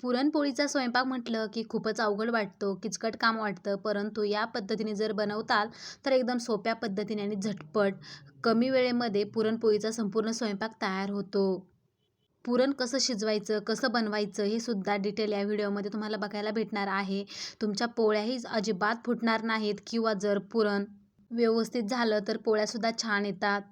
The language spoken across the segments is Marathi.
पुरणपोळीचा स्वयंपाक म्हटलं की खूपच अवघड वाटतो किचकट काम वाटतं. परंतु या पद्धतीने जर बनवताल तर एकदम सोप्या पद्धतीने आणि झटपट कमी वेळेमध्ये पुरणपोळीचा संपूर्ण स्वयंपाक तयार होतो. पुरण कसं शिजवायचं कसं बनवायचं हे सुद्धा डिटेल या व्हिडिओमध्ये तुम्हाला बघायला भेटणार आहे. तुमच्या पोळ्याही अजिबात फुटणार नाहीत किंवा जर पुरण व्यवस्थित झालं तर पोळ्यासुद्धा छान येतात.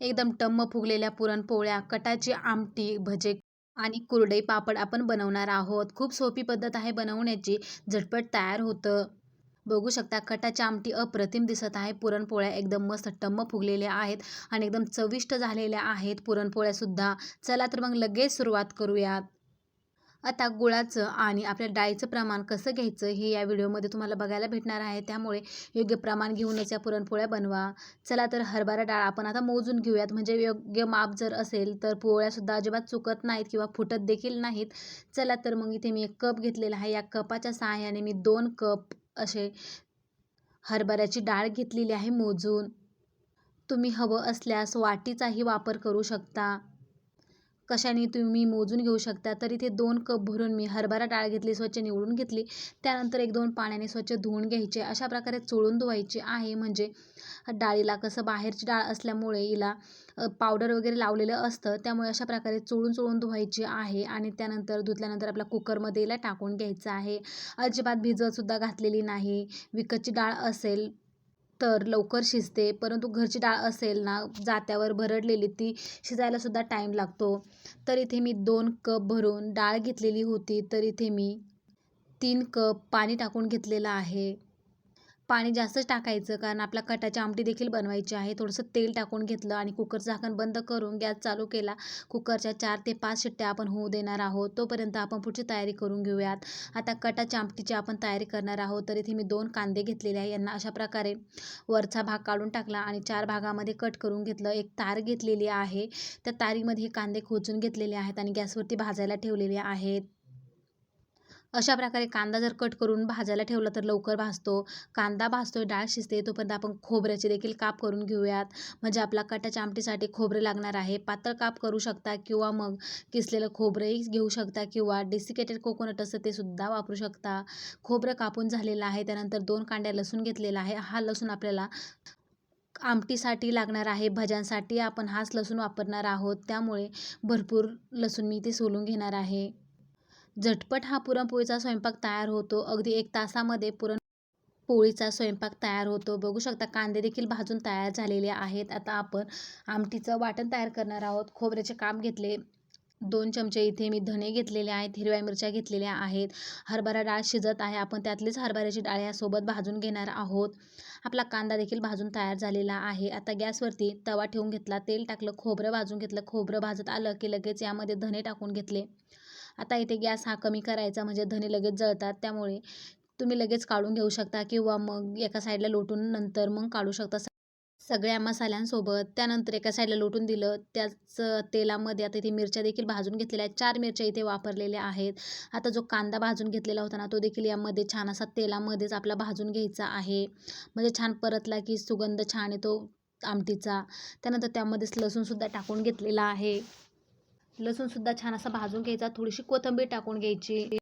एकदम टम्म फुगलेल्या पुरणपोळ्या कटाची आमटी भजे आणि कुरडई पापड आपण बनवणार आहोत. खूप सोपी पद्धत आहे बनवण्याची. झटपट तयार होतं. बघू शकता कटाची आमटी अप्रतिम दिसत आहे. पुरणपोळ्या एकदम मस्त टम्म फुगलेल्या आहेत आणि एकदम चविष्ट झालेल्या आहेत. पुरणपोळ्यासुद्धा चला तर मग लगेच सुरुवात करूयात. आता गुळाचं आणि आपल्या डाळीचं प्रमाण कसं घ्यायचं हे या व्हिडिओमध्ये तुम्हाला बघायला भेटणार आहे. त्यामुळे योग्य प्रमाण घेऊनच या पुरणपोळ्या बनवा. चला तर हरभरा डाळ आपण आता मोजून घेऊयात. म्हणजे योग्य माप जर असेल तर पोळ्यासुद्धा अजिबात चुकत नाहीत किंवा फुटत देखील नाहीत. चला तर मग इथे मी एक कप घेतलेला आहे. या कपाच्या सहाय्याने मी दोन कप असे हरभऱ्याची डाळ घेतलेली आहे मोजून. तुम्ही हवं असल्यास वाटीचाही वापर करू शकता. कशाने तुम्ही मोजून घेऊ शकता? तर इथे दोन कप भरून मी हरभरा डाळ घेतली स्वच्छ निवडून घेतली. त्यानंतर एक दोन पाण्याने स्वच्छ धुवून घ्यायचे. अशा प्रकारे चोळून धुवायची आहे. म्हणजे डाळीला कसं बाहेरची डाळ असल्यामुळे हिला पावडर वगैरे लावलेलं असतं. त्यामुळे अशा प्रकारे चोळून चोळून धुवायची आहे. आणि त्यानंतर धुतल्यानंतर आपल्या कुकरमध्ये हिला टाकून घ्यायचं आहे. अजिबात भिजतसुद्धा घातलेली नाही. विकतची डाळ असेल तर लवकर शिजते. परंतु घरची डाळ असेल ना जात्यावर भरडलेली ती शिजायलासुद्धा टाईम लागतो. तर इथे मी दोन कप भरून डाळ घेतलेली होती. तर इथे मी तीन कप पाणी टाकून घेतलेलं आहे. पाणी जास्तच टाकायचं कारण आपल्या कटाची आमटी देखील बनवायची आहे. थोडंसं तेल टाकून घेतलं आणि कुकर झाकण बंद करून गॅस चालू केला. कुकरच्या चार ते पाच शिट्ट्या आपण होऊ देणार आहोत. तोपर्यंत आपण पुढची तयारी करून घेऊयात. आता कटाच्या आमटीची आपण तयारी करणार आहोत. तर इथे मी दोन कांदे घेतलेले आहे यांना अशा प्रकारे वरचा भाग काढून टाकला आणि चार भागामध्ये कट करून घेतलं. एक तार घेतलेली आहे. त्या तारीमध्ये हे कांदे खोचून घेतलेले आहेत आणि गॅसवरती भाजायला ठेवलेले आहेत. अशा प्रकारे कांदा जर कट करून भाजायला ठेवला तर लवकर भाजतो. कांदा भाजतोय डाळ शिजते तोपर्यंत आपण खोबऱ्याचे देखील काप करून घेऊयात. म्हणजे आपला कटाच्या आमटीसाठी खोबरे लागणार आहे. पातळ काप करू शकता किंवा मग किसलेलं खोबरंही घेऊ शकता किंवा डेसिकेटेड कोकोनट असतं ते सुद्धा वापरू शकता. खोबरं कापून झालेलं आहे त्यानंतर दोन कांड्या लसूण घेतलेला आहे. हा लसूण आपल्याला आमटीसाठी लागणार आहे. भज्यांसाठी आपण हाच लसूण वापरणार आहोत. त्यामुळे भरपूर लसूण मी ते सोलून घेणार आहे. झटपट हा पुरणपोळीचा स्वयंपाक तयार होतो. अगदी एक तासामध्ये पुरण पोळीचा स्वयंपाक तयार होतो. बघू शकता कांदे देखील भाजून तयार झालेले आहेत. आता आपण आमटीचं वाटण तयार करणार आहोत. खोबऱ्याचे काम घेतले दोन चमचे इथे मी धने घेतलेले आहेत हिरव्या मिरच्या घेतलेल्या आहेत. हरभरा डाळ शिजत आहे. आपण त्यातलीच हरभऱ्याची डाळ यासोबत भाजून घेणार आहोत. आपला कांदा देखील भाजून तयार झालेला आहे. आता गॅसवरती तवा ठेवून घेतला तेल टाकलं खोबरं भाजून घेतलं. खोबरं भाजत आलं की लगेच यामध्ये धने टाकून घेतले. आता इथे गॅस हा कमी करायचा म्हणजे धने लगेच जळतात त्यामुळे तुम्ही लगेच काढून घेऊ शकता किंवा मग एका साईडला लोटून नंतर मग काढू शकता. सगळ्या मसाल्यांसोबत त्यानंतर एका साईडला लोटून दिलं त्याच तेलामध्ये आता इथे मिरच्या देखील भाजून घेतलेल्या आहेत. चार मिरच्या इथे वापरलेल्या आहेत. आता जो कांदा भाजून घेतलेला होता ना तो देखील यामध्ये छान असा तेलामध्येच आपला भाजून घ्यायचा आहे. म्हणजे छान परतला की सुगंध छान येतो आमटीचा. त्यानंतर त्यामध्येच लसूणसुद्धा टाकून घेतलेला आहे. लसूणसुद्धा छान असा भाजून घ्यायचा. थोडीशी कोथिंबीर टाकून घ्यायची.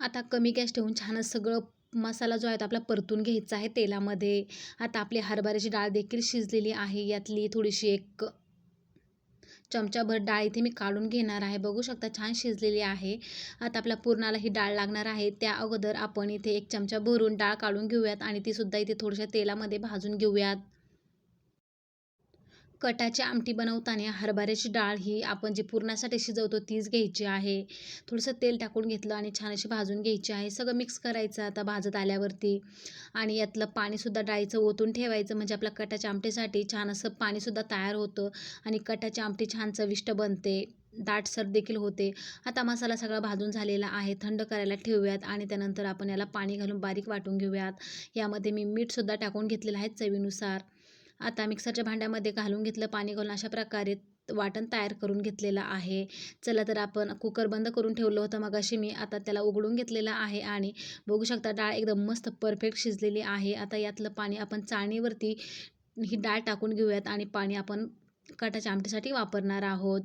आता कमी गॅस ठेवून छानच सगळं मसाला जो आहे तो आपला परतून घ्यायचा आहे तेलामध्ये. आता आपली हरभऱ्याची डाळ देखील शिजलेली आहे. यातली थोडीशी एक चमचाभर डाळ इथे मी काढून घेणार आहे. बघू शकता छान शिजलेली आहे. आता आपल्या पुरणाला ही डाळ लागणार आहे. त्या अगोदर आपण इथे एक चमचा भरून डाळ काढून घेऊयात आणि तीसुद्धा इथे थोड्याशा तेलामध्ये भाजून घेऊयात. कटाची आमटी बनवताना हरभऱ्याची डाळ ही आपण जी पुरणासाठी शिजवतो तीच घ्यायची आहे. थोडंसं तेल टाकून घेतलं आणि छान अशी भाजून घ्यायची आहे. सगळं मिक्स करायचं आता भाजत आल्यावरती. आणि यातलं पाणीसुद्धा डाळीचं ओतून ठेवायचं. म्हणजे आपल्या कटाच्या आमटीसाठी छान असं पाणीसुद्धा तयार होतं. आणि कटाची आमटी छान चविष्ट बनते. दाटसर देखील होते. आता मसाला सगळा भाजून झालेला आहे. थंड करायला ठेवूयात आणि त्यानंतर आपण याला पाणी घालून बारीक वाटून घेऊयात. यामध्ये मी मीठसुद्धा टाकून घेतलेलं आहे चवीनुसार. आता मिक्सरच्या भांड्यामध्ये घालून घेतलं पाणी घालून अशा प्रकारे वाटण तयार करून घेतलेलं आहे. चला तर आपण कुकर बंद करून ठेवलं होतं मग अशी मी आता त्याला उघडून घेतलेलं आहे आणि बघू शकता डाळ एकदम मस्त परफेक्ट शिजलेली आहे. आता यातलं पाणी आपण चाळणीवरती ही डाळ टाकून घेऊयात आणि पाणी आपण कटाच्या आमटीसाठी वापरणार आहोत.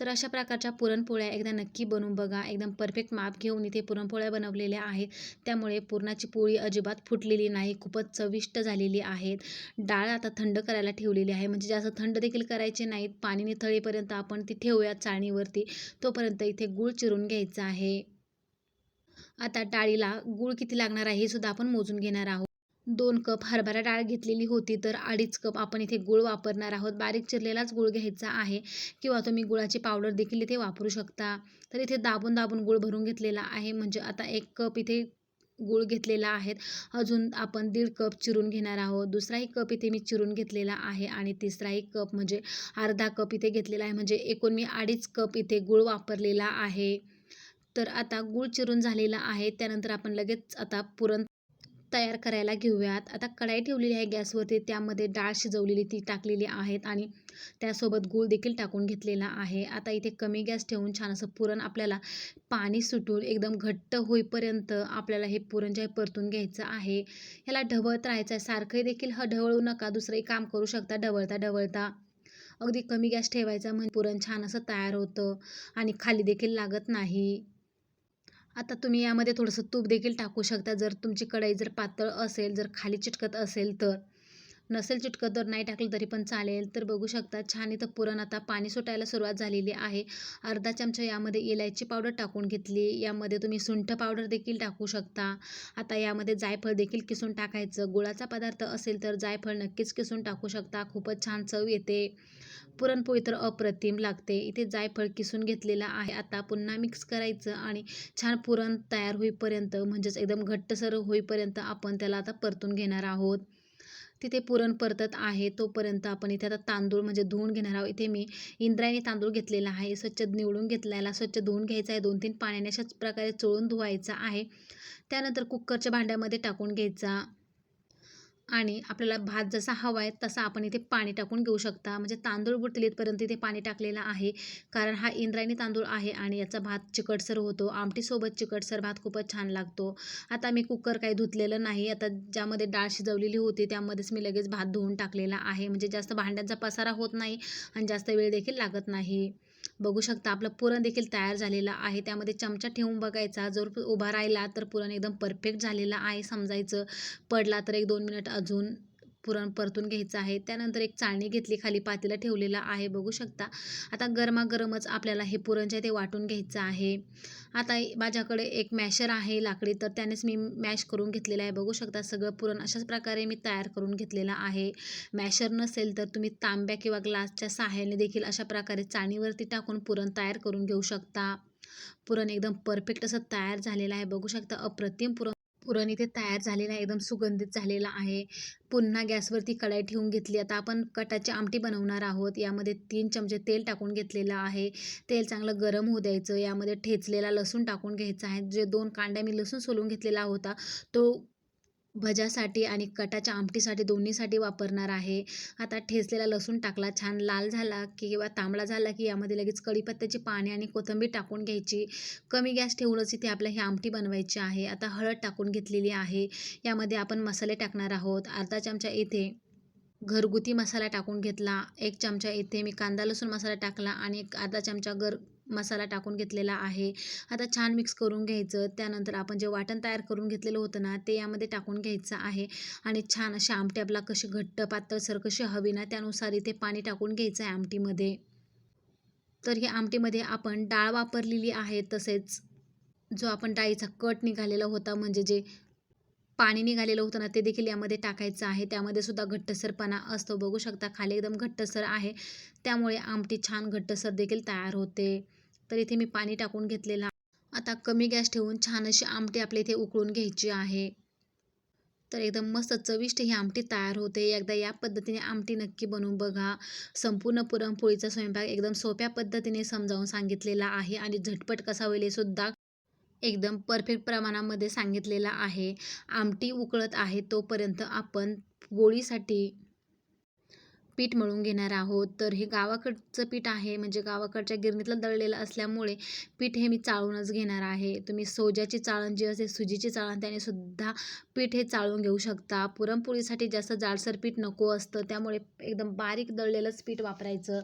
तर अशा प्रकारच्या पुरणपोळ्या एकदा नक्की बनवून बघा. एकदम परफेक्ट माप घेऊन इथे पुरणपोळ्या बनवलेल्या आहेत. त्यामुळे पुरणाची पोळी अजिबात फुटलेली नाही खूपच चविष्ट झालेली आहेत. डाळ आता थंड करायला ठेवलेली आहे. म्हणजे जास्त थंड देखील करायचे नाहीत. पाणी निथळेपर्यंत आपण ती ठेवूया चाळणीवरती. तोपर्यंत इथे गूळ चिरून घ्यायचा आहे. आता डाळीला गूळ किती लागणार आहे हे सुद्धा आपण मोजून घेणार आहोत. दोन कप हरभरा डाळ घेतलेली होती तर अडीच कप आपण इथे गूळ वापरणार आहोत. बारीक चिरलेलाच गूळ घ्यायचा आहे किंवा तुम्ही गुळाची पावडर देखील इथे वापरू शकता. तर इथे दाबून दाबून गूळ भरून घेतलेला आहे. म्हणजे आता एक कप इथे गूळ घेतलेला आहे. अजून आपण दीड कप चिरून घेणार आहोत. दुसराही कप इथे मी चिरून घेतलेला आहे आणि तिसराही कप म्हणजे अर्धा कप इथे घेतलेला आहे. म्हणजे एकूण मी अडीच कप इथे गूळ वापरलेला आहे. तर आता गूळ चिरून झालेला आहे. त्यानंतर आपण लगेच आता पुरण तयार करायला घेऊयात. आता कढाई ठेवलेली आहे गॅसवरती. त्यामध्ये डाळ शिजवलेली ती टाकलेली आहेत आणि त्यासोबत गूळ देखील टाकून घेतलेला आहे. आता इथे कमी गॅस ठेवून छान असं पुरण आपल्याला पाणी सुटून एकदम घट्ट होईपर्यंत आपल्याला हे पुरण जे आहे परतून घ्यायचं आहे. ह्याला ढवळत राहायचं आहे. सारखंही देखील ह ढवळू नका. दुसरंही काम करू शकता. ढवळता ढवळता. अगदी कमी गॅस ठेवायचा म्हणजे पुरण छान असं तयार होतं आणि खाली देखील लागत नाही. आता तुम्ही यामध्ये थोडंसं तूप देखील टाकू शकता. जर तुमची कढई जर पातळ असेल जर खाली चिटकत असेल तर. नसेल चिटकं तर नाही टाकलं तरी पण चालेल. तर बघू शकता छान इथं पुरण आता पाणी सुटायला सुरुवात झालेली आहे. अर्धा चमचा यामध्ये इलायची पावडर टाकून घेतली. यामध्ये तुम्ही सुंठ पावडर देखील टाकू शकता. आता यामध्ये जायफळ देखील किसून टाकायचं. गुळाचा पदार्थ असेल तर जायफळ नक्कीच किसून टाकू शकता. खूपच छान चव येते. पुरणपोळी तर अप्रतिम लागते. इथे जायफळ किसून घेतलेला आहे. आता पुन्हा मिक्स करायचं आणि छान पुरण तयार होईपर्यंत म्हणजेच एकदम घट्टसर होईपर्यंत आपण त्याला आता परतून घेणार आहोत. तिथे पुरण परतत आहे. तोपर्यंत आपण इथे आता तांदूळ म्हणजे धुवून घेणार आहोत. इथे मी इंद्रायणी तांदूळ घेतलेला आहे. स्वच्छ निवडून घेतलेला स्वच्छ धुवून घ्यायचा आहे. दोन तीन पाण्याने अशाच प्रकारे चोळून धुवायचा आहे. त्यानंतर कुकरच्या भांड्यामध्ये टाकून घ्यायचा. आणि आपल्याला भात जसा हवा आहे तसा आपण इथे पाणी टाकून घेऊ शकता. म्हणजे तांदूळ बुटलीतपर्यंत इथे पाणी टाकलेलं आहे. कारण हा इंद्रायणी तांदूळ आहे आणि याचा भात चिकटसर होतो. आमटीसोबत चिकटसर भात खूपच छान लागतो. आता मी कुकर काही धुतलेलं नाही. आता ज्यामध्ये डाळ शिजवलेली होती त्यामध्येच मी लगेच भात धुवून टाकलेला आहे. म्हणजे जास्त भांड्यांचा पसारा होत नाही आणि जास्त वेळ देखील लागत नाही. बघू शकता आपलं पुरण देखील तयार झालेलं आहे. त्यामध्ये चमचा ठेवून बघायचा. जर उभा राहिला तर पुरण एकदम परफेक्ट झालेला आहे समजायचं. पडला तर एक दोन मिनिट अजून पुरण परतून घ्यायचं आहे. त्यानंतर एक चाळणी घेतली खाली पातेला ठेवलेला आहे बघू शकता. आता गरमागरमच आपल्याला हे पुरण जे आहे ते वाटून घ्यायचं आहे. आता माझ्याकडे एक मॅशर आहे लाकडी तर त्यानेच मी मॅश करून घेतलेलं आहे. बघू शकता सगळं पुरण अशाच प्रकारे मी तयार करून घेतलेलं आहे. मॅशर नसेल तर तुम्ही तांब्या किंवा ग्लासच्या सहाय्याने देखील अशा प्रकारे चाळणीवरती टाकून पुरण तयार करून घेऊ शकता. पुरण एकदम परफेक्ट असं तयार झालेलं आहे. बघू शकता अप्रतिम पुरण पुरण इथे तयार झालेलं आहे एकदम सुगंधित झालेला आहे. पुन्हा गॅसवरती कढाई ठेवून घेतली. आता आपण कटाची आमटी बनवणार आहोत. यामध्ये तीन चमचे तेल टाकून घेतलेलं आहे. तेल चांगलं गरम होऊ द्यायचं. यामध्ये ठेचलेला लसूण टाकून घ्यायचा आहे. जे दोन कांड्या मी लसूण सोलून घेतलेला होता तो भज्यासाठी आणि कटाच्या आमटीसाठी दोन्हीसाठी वापरणार आहे. आता ठेचलेला लसूण टाकला छान लाल झाला की किंवा तांबडा झाला की यामध्ये लगेच कढीपत्त्याची पाणी आणि कोथिंबीर टाकून घ्यायची. कमी गॅस ठेवूनच इथे आपल्या ही आमटी बनवायची आहे. आता हळद टाकून घेतलेली आहे. यामध्ये आपण मसाले टाकणार आहोत. अर्धा चमचा इथे घरगुती मसाला टाकून घेतला. एक चमचा इथे मी कांदा लसूण मसाला टाकला आणि एक अर्धा चमचा घर मसाला टाकून घेतलेला आहे. आता छान मिक्स करून घ्यायचं. त्यानंतर आपण जे वाटण तयार करून घेतलेलं होतं ना ते यामध्ये टाकून घ्यायचं आहे. आणि छान अशी आमटी आपला कशी घट्ट पातळसर कशी हवी ना त्यानुसार इथे पाणी टाकून घ्यायचं आहे आमटीमध्ये. तर ही आमटीमध्ये आपण डाळ वापरलेली आहे. तसेच जो आपण डाळीचा कट निघालेला होता म्हणजे जे पाणी निघालेलं होतं ना ते देखील यामध्ये टाकायचं आहे. त्यामध्ये सुद्धा घट्टसरपणा असतो. बघू शकता खाली एकदम घट्टसर आहे. त्यामुळे आमटी छान घट्टसर देखील तयार होते. तर इथे मी पाणी टाकून घेतलेलं आता कमी गॅस ठेवून छान अशी आमटी आपल्या इथे उकळून घ्यायची आहे. तर एकदम मस्त चविष्ट ही आमटी तयार होते. एकदा या पद्धतीने आमटी नक्की बनवून बघा. संपूर्ण पुरणपोळीचा स्वयंपाक एकदम सोप्या पद्धतीने समजावून सांगितलेला आहे आणि झटपट कसा होईल हे सुद्धा एकदम परफेक्ट प्रमाणामध्ये सांगितलेला आहे. आमटी उकळत आहे तोपर्यंत आपण पोळीसाठी पीठ मळून घेणार आहोत. तर हे गावाकडचं पीठ आहे. म्हणजे गावाकडच्या गिरणीतलं दळलेलं असल्यामुळे पीठ हे मी चाळूनच घेणार आहे. तुम्ही सोज्याची चाळण जी असते सुजीची चाळण त्याने सुद्धा पीठ हे चाळून घेऊ शकता. पुरणपोळीसाठी जास्त जाडसर पीठ नको असतं. त्यामुळे एकदम बारीक दळलेलंच पीठ वापरायचं.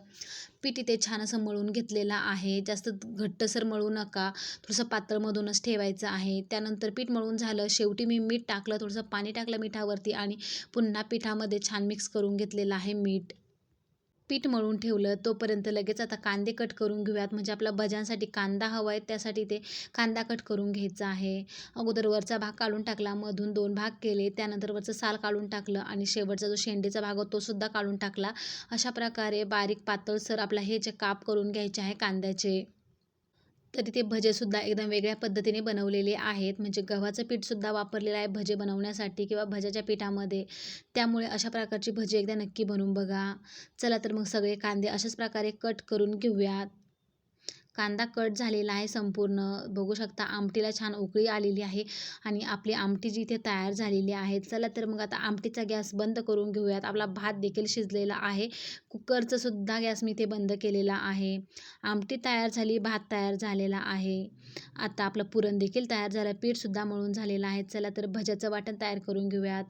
पीठ इथे छान असं मळून घेतलेलं आहे. जास्त घट्टसर मळू नका. थोडंसं पातळमधूनच ठेवायचं आहे. त्यानंतर पीठ मळून झालं. शेवटी मी मीठ टाकलं. थोडंसं पाणी टाकलं मिठावरती आणि पुन्हा पिठामध्ये छान मिक्स करून घेतलेलं आहे मीठ. पीठ मळून ठेवलं तोपर्यंत लगेच आता कांदे कट करून घेऊयात. म्हणजे आपल्या भज्यांसाठी कांदा हवा आहे त्यासाठी ते कांदा कट करून घ्यायचा आहे. अगोदर वरचा भाग काढून टाकला मधून दोन भाग केले त्यानंतर वरचं साल काढून टाकलं आणि शेवटचा जो शेंडेचा भाग होता तो सुद्धा काढून टाकला. अशा प्रकारे बारीक पातळसर आपला हे जे काप करून घ्यायचे आहे कांद्याचे. तर इथे भजेसुद्धा एकदम वेगळ्या पद्धतीने बनवलेले आहेत. म्हणजे गव्हाचं पीठसुद्धा वापरलेलं आहे भजे बनवण्यासाठी किंवा भज्याच्या पिठामध्ये. त्यामुळे अशा प्रकारची भजी एकदा नक्की बनवून बघा. चला तर मग सगळे कांदे अशाच प्रकारे कट करून घेऊयात. कांदा कट झालेला आहे संपूर्ण. बघू शकता आमटीला छान उकळी आलेली आहे आणि आपली आमटी जी इथे तयार झालेली आहे. चला तर मग आता आमटीचा गॅस बंद करून घेऊयात. आपला भात देखील शिजलेला आहे. कुकरचं सुद्धा गॅस मी इथे बंद केलेला आहे. आमटी तयार झाली भात तयार झालेला आहे. आता आपलं पुरण देखील तयार झालं. पीठसुद्धा मळून झालेलं आहे. चला तर भज्याचं वाटण तयार करून घेऊयात.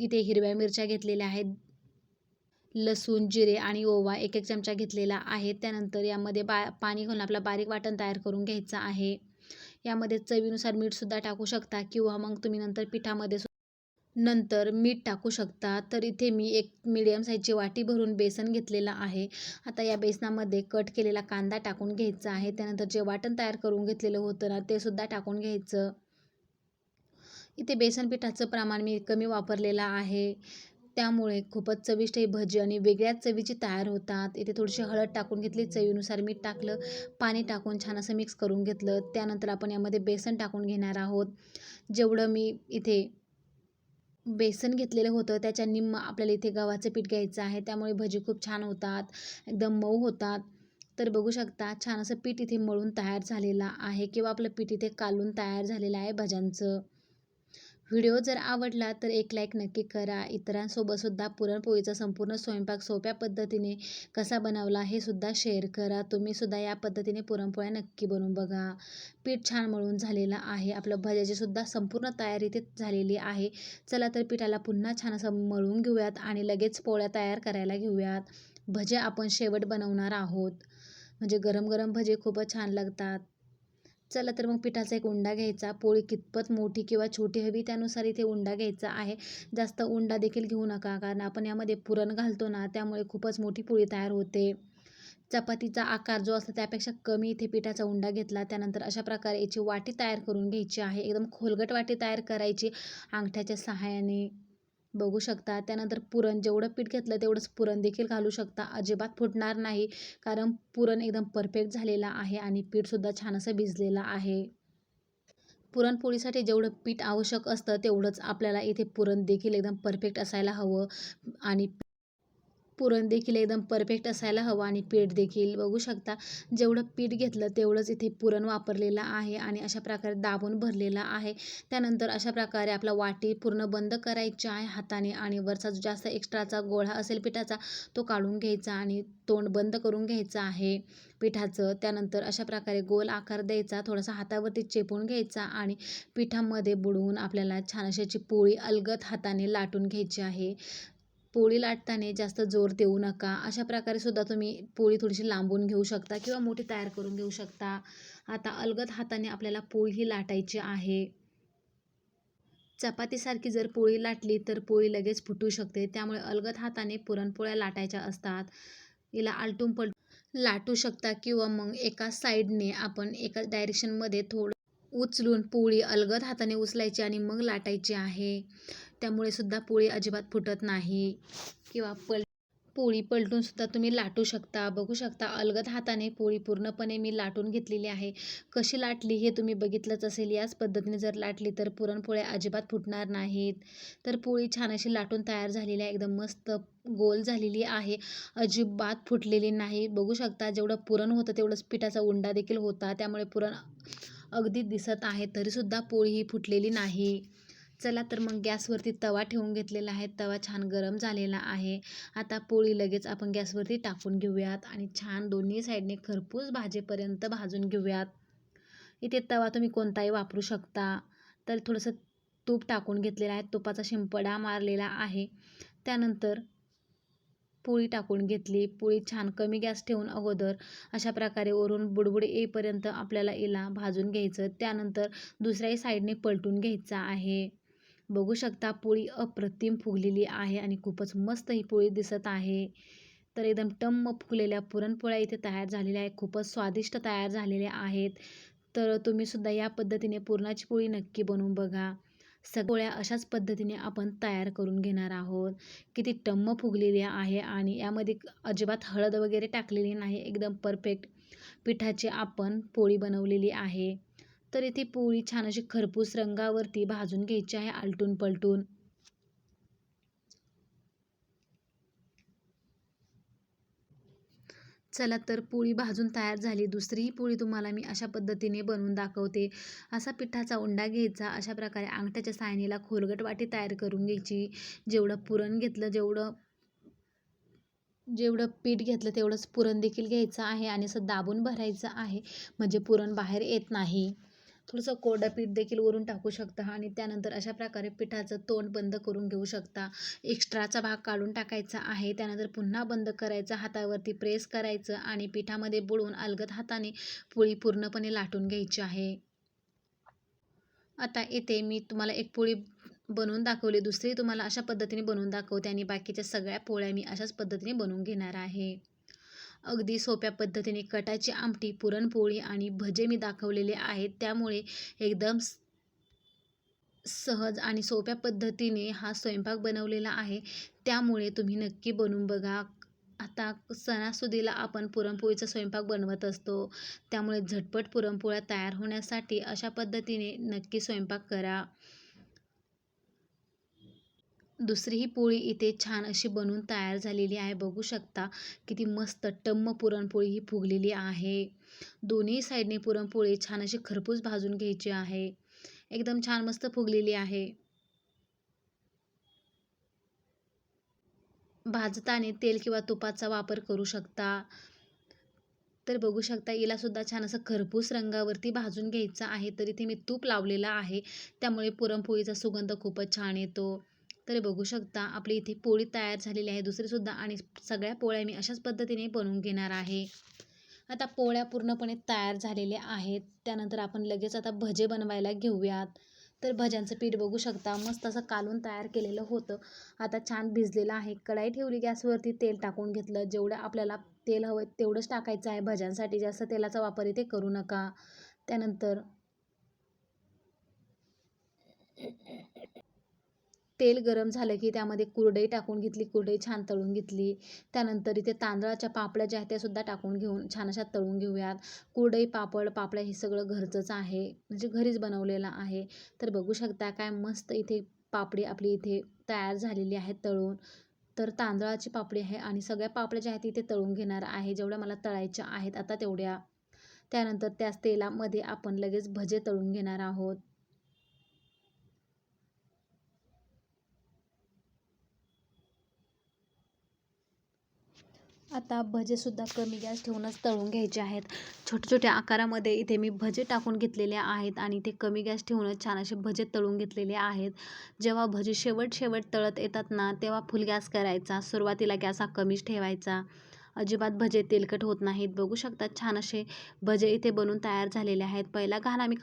इथे हिरव्या मिरच्या घेतलेल्या आहेत. लसूण जिरे आणि ओवा एक एक चमचा घेतलेला आहे. त्यानंतर यामध्ये बा पाणी घालून आपला बारीक वाटण तयार करून घ्यायचं आहे. यामध्ये चवीनुसार मीठसुद्धा टाकू शकता किंवा मग तुम्ही नंतर पिठामध्ये नंतर मीठ टाकू शकता. तर इथे मी एक मिडियम साईजची वाटी भरून बेसन घेतलेलं आहे. आता या बेसनामध्ये कट केलेला कांदा टाकून घ्यायचा आहे. त्यानंतर जे वाटण तयार करून घेतलेलं होतं ना ते सुद्धा टाकून घ्यायचं. इथे बेसन पिठाचं प्रमाण मी कमी वापरलेलं आहे. त्यामुळे खूपच चविष्ट ही भजी आणि वेगळ्याच चवीची तयार होतात. इथे थोडीशी हळद टाकून घेतली चवीनुसार मीठ टाकलं पाणी टाकून छान असं मिक्स करून घेतलं. त्यानंतर आपण यामध्ये बेसन टाकून घेणार आहोत. जेवढं मी इथे बेसन घेतलेलं होतं त्याच्या निम्म आपल्याला इथे गव्हाचं पीठ घ्यायचं आहे. त्यामुळे भजी खूप छान होतात एकदम मऊ होतात. तर बघू शकता छान असं पीठ इथे मळून तयार झालेलं आहे किंवा आपलं पीठ इथे कालून तयार झालेलं आहे भज्यांचं. व्हिडिओ जर आवडला तर एक लाईक नक्की करा. इतरांसोबतसुद्धा पुरणपोळीचा संपूर्ण स्वयंपाक सोप्या पद्धतीने कसा बनवला हे सुद्धा शेअर करा. तुम्हीसुद्धा या पद्धतीने पुरणपोळ्या नक्की बनवून बघा. पीठ छान मळून झालेलं आहे. आपलं भज्याचीसुद्धा संपूर्ण तयारी ते झालेली आहे. चला तर पिठाला पुन्हा छान असं मळून घेऊयात आणि लगेच पोळ्या तयार करायला घेऊयात. भजे आपण शेवट बनवणार आहोत. म्हणजे गरम गरम भजे खूपच छान लागतात. चला तर मग पिठाचा एक उंडा घ्यायचा. पोळी कितपत मोठी किंवा छोटी हवी त्यानुसार इथे उंडा घ्यायचा आहे. जास्त उंडा देखील घेऊ नका कारण आपण यामध्ये पुरण घालतो ना त्यामुळे खूपच मोठी पोळी तयार होते. चपातीचा आकार जो असतो त्यापेक्षा कमी इथे पिठाचा उंडा घेतला. त्यानंतर अशा प्रकारे याची वाटी तयार करून घ्यायची आहे. एकदम खोलगट वाटी तयार करायची. अंगठ्याच्या सहाय्याने बघू शकता. त्यानंतर पुरण जेवढं पीठ घेतलं तेवढंच पुरण देखील घालू शकता. अजिबात फुटणार नाही कारण पुरण एकदम परफेक्ट झालेला आहे आणि पीठसुद्धा छान असं भिजलेलं आहे. पुरणपोळीसाठी जेवढं पीठ आवश्यक असतं तेवढंच आपल्याला इथे पुरण देखील एकदम परफेक्ट असायला हवं आणि पुरण देखील एकदम परफेक्ट असायला हवं आणि पीठ देखील बघू शकता. जेवढं पीठ घेतलं तेवढंच इथे पुरण वापरलेलं आहे आणि अशा प्रकारे दाबून भरलेला आहे. त्यानंतर अशा प्रकारे आपला वाटी पूर्ण बंद करायची आहे हाताने आणि वरचा जो जास्त एक्स्ट्राचा गोळा असेल पिठाचा तो काढून घ्यायचा आणि तोंड बंद करून घ्यायचं आहे पिठाचं. त्यानंतर अशा प्रकारे गोल आकार द्यायचा थोडासा हातावरती चेपून घ्यायचा आणि पिठामध्ये बुडवून आपल्याला छान अशाची पोळी अलगद हाताने लाटून घ्यायची आहे. पोळी लाटताना जास्त जोर देऊ नका. अशा प्रकारे सुद्धा तुम्ही पोळी थोडीशी लांबून घेऊ शकता किंवा मोठी तयार करून घेऊ शकता. आता अलगद हाताने आपल्याला पोळी ही लाटायची आहे. चपातीसारखी जर पोळी लाटली तर पोळी लगेच फुटू शकते. त्यामुळे अलगद हाताने पुरणपोळ्या लाटायच्या असतात. हिला आलटून पलटून लाटू शकता किंवा मग एका साईडने आपण एका डायरेक्शनमध्ये थोडं उचलून पोळी अलगद हाताने उचलायची आणि मग लाटायची आहे. त्यामुळे सुद्धा पोळी अजिबात फुटत नाही. किंवा पल पोळी पलटून सुद्धा तुम्ही लाटू शकता बघू शकता. अलगद हाताने पोळी पूर्णपणे मी लाटून घेतलेली आहे. कशी लाटली हे तुम्ही बघितलंच असेल. याच पद्धतीने जर लाटली तर पुरणपोळ्या अजिबात फुटणार नाहीत. तर पोळी छान अशी लाटून तयार झालेली आहे एकदम मस्त गोल झालेली आहे. अजिबात फुटलेली नाही. बघू शकता जेवढं पुरण होतं तेवढंच पिठाचा उंडा देखील होता. त्यामुळे पुरण अगदी दिसत आहे. तरीसुद्धा पोळी ही फुटलेली नाही. चला तर मग गॅसवरती तवा ठेवून घेतलेला आहे. तवा छान गरम झालेला आहे. आता पोळी लगेच आपण गॅसवरती टाकून घेऊयात आणि छान दोन्ही साईडने खरपूस भाजेपर्यंत भाजून घेऊयात. इथे तवा तुम्ही कोणताही वापरू शकता. तर थोडंसं तूप टाकून घेतलेलं आहे. तुपाचा शिंपडा मारलेला आहे. त्यानंतर पोळी टाकून घेतली. पोळी छान कमी गॅस ठेवून अगोदर अशा प्रकारे वरून बुडबुड येईपर्यंत आपल्याला इला भाजून घ्यायचं. त्यानंतर दुसऱ्याही साईडने पलटून घ्यायचा आहे. बघू शकता पोळी अप्रतिम फुगलेली आहे आणि खूपच मस्त ही पोळी दिसत आहे. तर एकदम टम्म फुगलेल्या पुरणपोळ्या इथे तयार झालेल्या आहेत. खूपच स्वादिष्ट तयार झालेल्या आहेत. तर तुम्हीसुद्धा या पद्धतीने पुरणाची पोळी नक्की बनवून बघा. सगळ्या अशाच पद्धतीने आपण तयार करून घेणार आहोत. किती टम्म फुगलेली आहे आणि यामध्ये अजिबात हळद वगैरे टाकलेली नाही. एकदम परफेक्ट पिठाची आपण पोळी बनवलेली आहे. तर इथे पोळी छान अशी खरपूस रंगावरती भाजून घ्यायची आहे आलटून पलटून. चला तर पोळी भाजून तयार झाली. दुसरीही पोळी तुम्हाला मी अशा पद्धतीने बनवून दाखवते. असा पिठाचा उंडा घ्यायचा. अशा प्रकारे अंगठ्याच्या सायनीला खोलगट वाटी तयार करून घ्यायची. जेवढं पुरण घेतलं जेवढं जेवढं पीठ घेतलं तेवढंच पुरण देखील घ्यायचं आहे आणि असं दाबून भरायचं आहे. म्हणजे पुरण बाहेर येत नाही. थोडंसं कोरडं पीठ देखील वरून टाकू शकता आणि त्यानंतर अशा प्रकारे पिठाचं तोंड बंद करून घेऊ शकता. एक्स्ट्राचा भाग काढून टाकायचा आहे. त्यानंतर पुन्हा बंद करायचा हातावरती प्रेस करायचं आणि पिठामध्ये बुडवून अलगद हाताने पोळी पूर्णपणे लाटून घ्यायची आहे. आता येथे मी तुम्हाला एक पोळी बनवून दाखवली. दुसरी तुम्हाला अशा पद्धतीने बनवून दाखवते आणि बाकीच्या सगळ्या पोळ्या मी अशाच पद्धतीने बनवून घेणार आहे. अगदी सोप्या पद्धतीने कटाची आमटी पुरणपोळी आणि भजे मी दाखवलेले आहेत. त्यामुळे एकदम सहज आणि सोप्या पद्धतीने हा स्वयंपाक बनवलेला आहे. त्यामुळे तुम्ही नक्की बनवून बघा. आता सणासुदीला आपण पुरणपोळीचा स्वयंपाक बनवत असतो. त्यामुळे झटपट पुरणपोळ्या तयार होण्यासाठी अशा पद्धतीने नक्की स्वयंपाक करा. दुसरी ही पोळी इथे छान अशी बनवून तयार झालेली आहे. बघू शकता किती मस्त टम्म पुरणपोळी ही फुगलेली आहे. दोन्ही साईडने पुरणपोळी छान अशी खरपूस भाजून घ्यायची आहे. एकदम छान मस्त फुगलेली आहे. भाजताने तेल किंवा तुपाचा वापर करू शकता. तर बघू शकता याला सुद्धा छान असं खरपूस रंगावरती भाजून घ्यायचं आहे. तर इथे मी तूप लावलेलं आहे. त्यामुळे पुरणपोळीचा सुगंध खूपच छान येतो. तर बघू शकता. आपली इथे पोळी तयार झालेली आहे. दुसरीसुद्धा आणि सगळ्या पोळ्या मी अशाच पद्धतीने बनवून घेणार आहे. आता पोळ्या पूर्णपणे तयार झालेल्या आहेत. त्यानंतर आपण लगेच आता भजे बनवायला घेऊयात. तर भज्यांचं पीठ बघू शकता. मस्त असं कालून तयार केलेलं होतं. आता छान भिजलेलं आहे. कढाई ठेवली गॅसवरती तेल टाकून घेतलं. जेवढं आपल्याला तेल हवं तेवढंच टाकायचं आहे. भज्यांसाठी जास्त तेलाचा वापर इथे करू नका. त्यानंतर तेल गरम झालं की त्यामध्ये कुरडई टाकून घेतली कुरडई छान तळून घेतली. त्यानंतर इथे तांदळाच्या पापड्या ज्या आहेत त्यासुद्धा टाकून घेऊन छान अशा तळून घेऊयात. कुरडई पापड पापड्या हे सगळं घरचंच आहे म्हणजे घरीच बनवलेलं आहे. तर बघू शकता काय मस्त इथे पापडी आपली इथे तयार झालेली आहे तळून. तर तांदळाची पापडी आहे आणि सगळ्या पापड्या ज्या आहेत इथे तळून घेणार आहे जेवढ्या मला तळायच्या आहेत आता तेवढ्या. त्यानंतर त्याच तेलामध्ये आपण लगेच भजे तळून घेणार आहोत. आता भजेसुद्धा कमी गॅस ठेवूनच तळून घ्यायचे आहेत. छोट्या छोट्या आकारामध्ये इथे मी भजे टाकून घेतलेले आहेत आणि ते कमी गॅस ठेवूनच छान असे भजे तळून घेतलेले आहेत. जेव्हा भजे शेवट शेवट तळत येतात ना तेव्हा फुल गॅस करायचा. सुरुवातीला गॅस हा कमीच ठेवायचा. अजिबात भजे तेलकट होत नाहीत. बघू शकतात छान असे भजे इथे बनून तयार झालेले आहेत. पहिला घाणा मी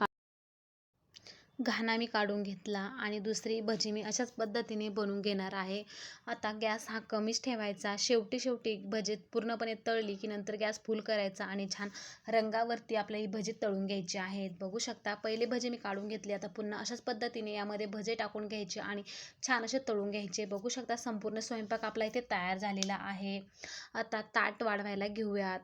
घाणा मी काढून घेतला आणि दुसरी भजी मी अशाच पद्धतीने बनवून घेणार आहे. आता गॅस हा कमीच ठेवायचा. शेवटी शेवटी भजी पूर्णपणे तळली की नंतर गॅस फुल करायचा आणि छान रंगावरती आपल्या ही भजी तळून घ्यायची आहेत बघू शकता पहिले भजी मी काढून घेतली. आता पुन्हा अशाच पद्धतीने यामध्ये भजे टाकून घ्यायचे आणि छान असे तळून घ्यायचे. बघू शकता संपूर्ण स्वयंपाक आपला इथे तयार झालेला आहे. आता ताट वाढवायला घेऊयात.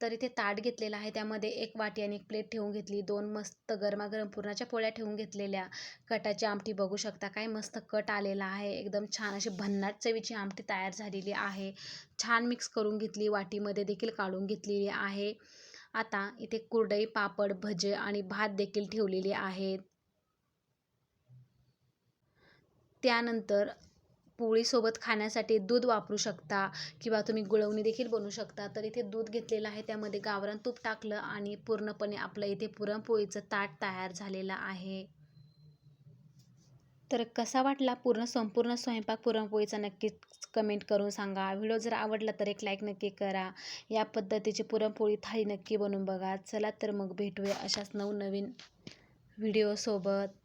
तर इथे ताट घेतलेलं आहे. त्यामध्ये एक वाटी आणि एक प्लेट ठेवून घेतली. दोन मस्त गरमागरम पुरणाच्या पोळ्या ठेवून घेतलेल्या. कटाची आमटी बघू शकता. काय मस्त कट आलेला आहे. एकदम छान अशी भन्नाट चवीची आमटी तयार झालेली आहे. छान मिक्स करून घेतली. वाटीमध्ये देखील काढून घेतलेली आहे. आता इथे कुरडई पापड भजे आणि भात देखील ठेवलेले आहेत. त्यानंतर पोळीसोबत खाण्यासाठी दूध वापरू शकता किंवा तुम्ही गुळवणी देखील बनवू शकता. तर इथे दूध घेतलेलं आहे त्यामध्ये गावरान तूप टाकलं आणि पूर्णपणे आपलं इथे पुरणपोळीचं ताट तयार झालेलं आहे. तर कसा वाटला पूर्ण संपूर्ण स्वयंपाक पुरणपोळीचा नक्कीच कमेंट करून सांगा. व्हिडिओ जर आवडला तर एक लाईक नक्की करा. या पद्धतीची पुरणपोळी थाळी नक्की बनवून बघा. चला तर मग भेटूया अशाच नवनवीन व्हिडिओसोबत